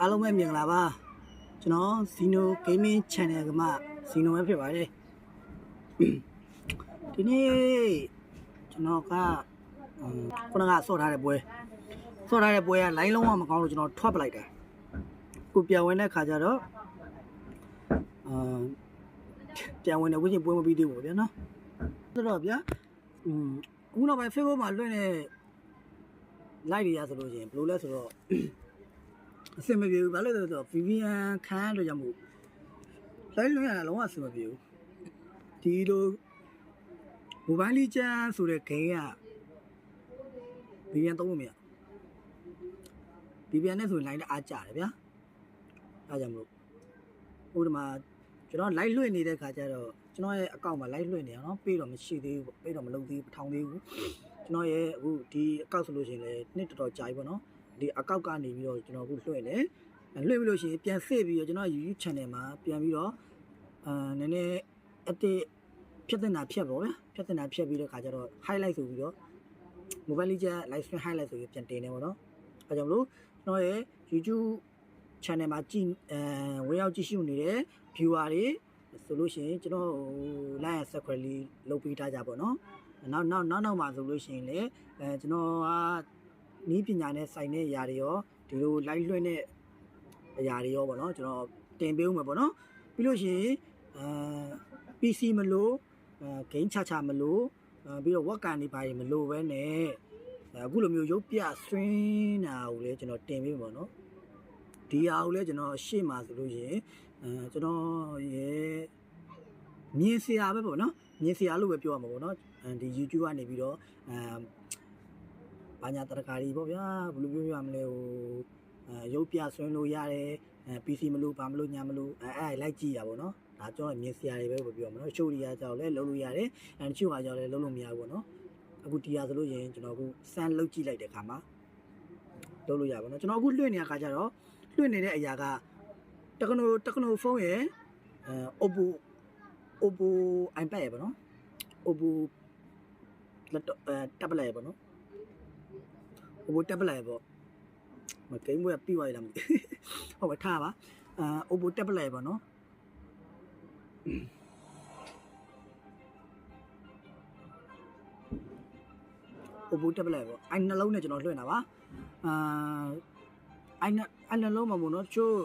အားလုံးပဲမြင်လာပါကျွန်တော် Zeno Gaming Channel ကမှ Zeno ပဲဖြစ်ပါတယ်ဒီနေ့ကျွန်တော်ကဟိုခုနကဆော့ထားတဲ့ပွဲဆော့ထားတဲ့ပွဲက line လုံးဝမကောင်းလို့ကျွန်တော်ထွက်ပလိုက်တယ်ကိုပြန်ဝင်တဲ့ခါကျတော့အာ ပြန်ဝင်တဲ့ဝိချင်းပွဲမပြီးသေးဘူးဗျာနော်ဆိုတော့ဗျာอืมအခုနောက်ပိုင်း Facebook မှာလွှင့်တဲ့ live တွေရဆိုလို့ရှိရင်ဘယ်လိုလဲဆိုတော့အဆင်မပြေဘူးဘာလို့လဲဆိုတော့ VPN ခံရတော့ကြောင့်မို့လိုက်လွှင့်ရတာလုံးဝအဆင်မပြေဘူးဒီလို mobile legend ဆိုတဲ့ game က VPN သုံးလို့မရ VPN နဲ့ဆိုရင် line တအားကြတယ်ဗျာအဲကြောင့်မလို့ဟိုဒီမှာ ကျွန်တော် live လွှင့်နေတဲ့ခါကျတော့ကျွန်တော်ရဲ့ account မှာ live လွှင့်နေအောင်နော်ပေးတော့မရှိသေးဘူးပေးတော့မလုပ်သေးဘူးထောင်သေးဘူးကျွန်တော်ရဲ့အခုဒီ account ဆိုလို့ရှိရင်လည်းနှစ်တော်တော်ကြာပြီပေါ့နော်ဒီအကောက်ကနေပြီးတော့ကျွန်တော်အခုလွှင့်တယ်လွှင့်ပြီးလို့ရှိရင်ပြန်ဆစ်ပြီးတော့ကျွန်တော် YouTube channel မှာပြန်ပြီးတော့အာနည်းနည်းအတိဖြတ်တင်တာဖြတ်ပေါ့ဗျာဖြတ်တင်တာဖြတ်ပြီးတော့ခါကျတော့ highlight ဆိုပြီးတော့ mobile legend live stream highlight ဆိုပြီးပြန်တင်နေပါတော့အဲကြောင့်မလို့ကျွန်တော်ရဲ့ YouTube channel မှာကြည့်အဲဝင်ရောက်ကြည့်ရှုနေတဲ့ viewer တွေဆိုလို့ရှိရင်ကျွန်တော်ဟို like and subscribe လေးလုပ်ပေးထားကြပါတော့နောက်နောက်နောက်နောက်မှာဆိုလို့ရှိရင်လည်းအဲကျွန်တော်ကနီးပညာနဲ့ဆိုင်တဲ့အရာတွေရောဒီလို live လွှင့်တဲ့အရာတွေရောပေါ့နော်ကျွန်တော်တင်ပေးဦးမယ်ပေါ့နော်ပြီးလို့ရှိရင်အာ PC မလို့အာ game ချချမလို့အာပြီးတော့ work ကနေပါရင်မလို့ပဲနဲ့အခုလိုမျိုးရုပ်ပြ stream တာကိုလည်းကျွန်တော်တင်ပေးမှာပေါ့နော် ဒီဟာကိုလည်းကျွန်တော်ရှေ့မှာဆိုလို့ရှိရင်အဲကျွန်တော်ရဲ့မြင်စရာပဲပေါ့နော်မြင်စရာလို့ပဲပြောရမှာပေါ့နော်အဲဒီ YouTube ကနေပြီးတော့အဲဘာညာတရကာကြီးပေါ့ဗျာဘယ်လိုပြောပြမလဲဟိုအဲရုပ်ပြဆွင်းလို့ရတယ်အဲ PC မလို့ဘာမလို့ညာမလို့အဲအဲ့လိုက်ကြည့်ရပါတော့ဒါကျွန်တော်မြင်စရာတွေပဲပြောမှာနော်ရှိုးရီယာကြောက်လဲလုံးလို့ရတယ်အဲတချို့ဟာကြောက်လဲလုံးလို့မရဘူးပေါ့နော်အခုဒီဟာဆိုလို့ရင်ကျွန်တော်အခုစမ်းလုတ်ကြည့်လိုက်တဲ့ခါမှာလုံးလို့ရပါတော့ကျွန်တော်အခုလွှင့်နေတဲ့ခါကျတော့ လွှင့်နေတဲ့အရာကတက္ကနိုတက္ကနိုဖုန်းရဲ့အဲ Oppo Oppo iPad ရပါတော့ Oppo laptop အဲ tablet ရပါတော့ဟိုတက်ပလိုက်ပေါ့မကိန်းဘွဲပြီးသွားရလားမသိဟုတ်ပါထားပါအာ Oppo တက်ပလိုက်ပေါ့နော်။ Oppo တက်ပလိုက်ပေါ့။အိုင်နှလုံးနဲ့ကျွန်တော်လွှင့်တာပါ။အာ အိုင်နှအိုင်နှလုံးမှာပေါ့နော်။ချို့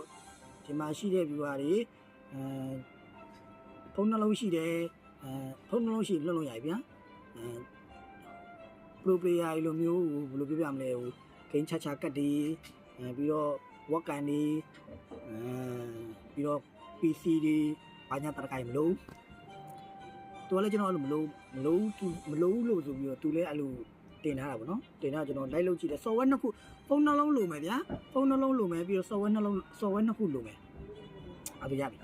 ဒီမှာရှိတဲ့ viewer တွေအဲဖုန်းနှလုံးရှိတယ်အဲဖုန်းနှလုံးရှိလွှင့်လို့ရပြီဗျာ။အဲ pro player လိုမျိုးဘယ်လိုပြောပြမလဲဟို game ချာချာကတ်ဒီအဲပြီးတော့ work ကန်ဒီအဲပြီးတော့ PC တွေဘာညာတရကိုင်မလို့သူကလည်းကျွန်တော်အဲ့လိုမလို့မလို့မလို့လို့ဆိုပြီးတော့သူလည်းအဲ့လို တင်ထားတာပေါ့နော်တင်ထားကျွန်တော် live လုပ်ကြည့်တယ် software နှစ်ခုဖုန်းနှလုံးလိုမယ်ဗျာဖုန်းနှလုံးလိုမယ်ပြီးတော့ software နှလုံး software နှစ်ခုလိုမယ်အဲ့ဒါရပြီ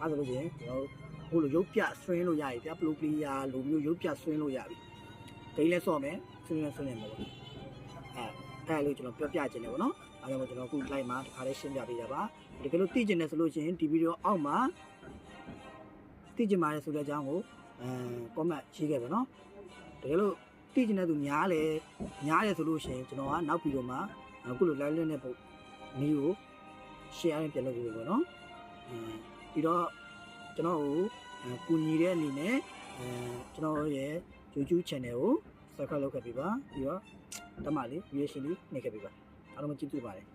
အဲ့ဒါလို့ရှိရင်ကျွန်တော်ဟိုလိုရုပ်ပြ string လို့ရပြီဗျာ pro player လိုမျိုးရုပ်ပြ string လို့ရပြီဂိမ်းလဲဆော့မယ်ဆွေးနွေးဆွေးနွေးမှာပေါ့အဲအဲ့လို့ကျွန်တော်ပြောပြခြင်းတယ်ပေါ့နော်အဲဒါကြောင့်ကျွန်တော်အခု live မှာတခါလေးရှင်းပြပေးတာပါတကယ်လို့သိကျင်တယ်ဆိုလို့ရှိရင်ဒီဗီဒီယိုအောက်မှာသိကျင်ပါတယ်ဆိုတဲ့အကြောင်းကိုအဲ comment ရေးခဲ့ပါနော်တကယ်လို့ သိကျင်တဲ့သူများလဲများတယ်ဆိုလို့ရှိရင်ကျွန်တော်ကနောက်ဗီဒီယိုမှာအခုလို live လွှင့်တဲ့ပုံမီးကို share ရင်ပြန်လုပ်ပေးပါနော်အဲပြီးတော့ကျွန်တော်ကိုကူညီတဲ့အနေနဲ့အဲကျွန်တော်ရဲ့ YouTube channel ကို subscribe လုပ်ခဲ့ပေးပါပြီးတော့တမလေး reaction လေးနှိပ်ခဲ့ပေးပါအားလုံးကျေးဇူးပါတယ်